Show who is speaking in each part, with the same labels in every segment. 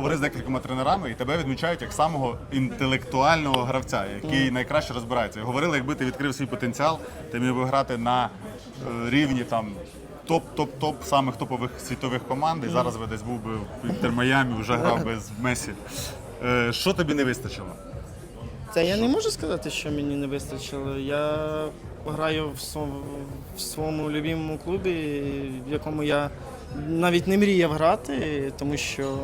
Speaker 1: Говорив з декількома тренерами, і тебе відмічають як самого інтелектуального гравця, який найкраще розбирається. Говорили, якби ти відкрив свій потенціал, ти міг би грати на е, рівні там. Топ-топ-топ самих топових світових команд. І зараз би десь був би в Інтер Майамі, вже грав би з Месі. Е, Що тобі не вистачило?
Speaker 2: Та я не можу сказати, що мені не вистачило. Я граю в своєму любимому клубі, в якому я навіть не мріяв грати, тому що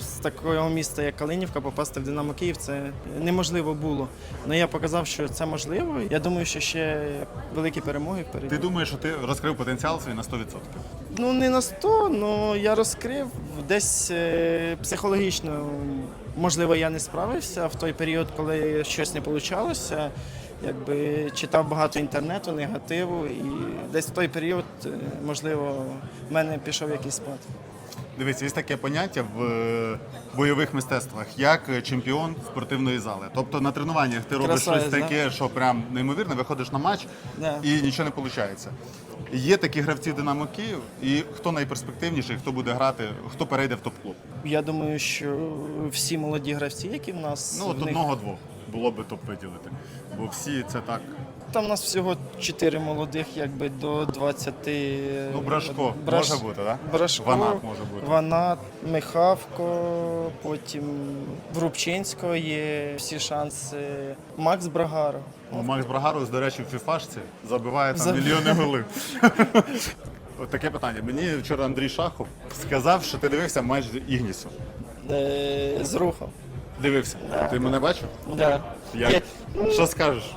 Speaker 2: з такого міста, як Калинівка, попасти в Динамо Київ це неможливо було. Але я показав, що це можливо. Я думаю, що ще великі перемоги впереді.
Speaker 1: Ти думаєш, що ти розкрив потенціал свій на 100%?
Speaker 2: Ну не на 100, але я розкрив десь е, психологічно. Можливо, я не справився в той період, коли щось не вийшло. Якби читав багато інтернету, негативу, і десь в той період, е, можливо, в мене пішов якийсь спад.
Speaker 1: Дивись, є таке поняття в е, бойових мистецтвах, як чемпіон спортивної зали. Тобто на тренуваннях ти робиш
Speaker 2: Красавець,
Speaker 1: щось
Speaker 2: да?
Speaker 1: таке, що прям неймовірно, виходиш на матч
Speaker 2: Да.
Speaker 1: і нічого не виходить. Є такі гравці Динамо Київ, і хто найперспективніший, хто буде грати, хто перейде в топ-клуб.
Speaker 2: Я думаю, що всі молоді гравці, які в нас
Speaker 1: Ну, от
Speaker 2: них-
Speaker 1: одного-двох було би топ виділити. Бо всі це так.
Speaker 2: там у нас всього чотири молодих, якби до 20.
Speaker 1: Ну, Брашко
Speaker 2: Браш-
Speaker 1: може бути, так?
Speaker 2: Брашко,
Speaker 1: Ванат може бути.
Speaker 2: Ванат, Михавко, потім в Рубчинського є всі шанси. Макс Брагаро.
Speaker 1: Ну, Макс Брагарус, до речі, в фіфашці забиває там
Speaker 2: За-
Speaker 1: мільйони голів. От таке питання. Мені вчора Андрій Шахов сказав, що ти дивився матч з Ігнісом.
Speaker 2: Е, з рухом.
Speaker 1: Дивився. Ти мене бачив?
Speaker 2: Да. Я-
Speaker 1: Що скажеш?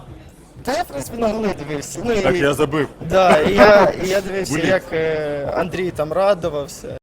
Speaker 2: Та я, в принципі, на голи дивився. Ну,
Speaker 1: Так
Speaker 2: і,
Speaker 1: я забив.
Speaker 2: да, і я, і я дивився, як е, Андрій там радувався.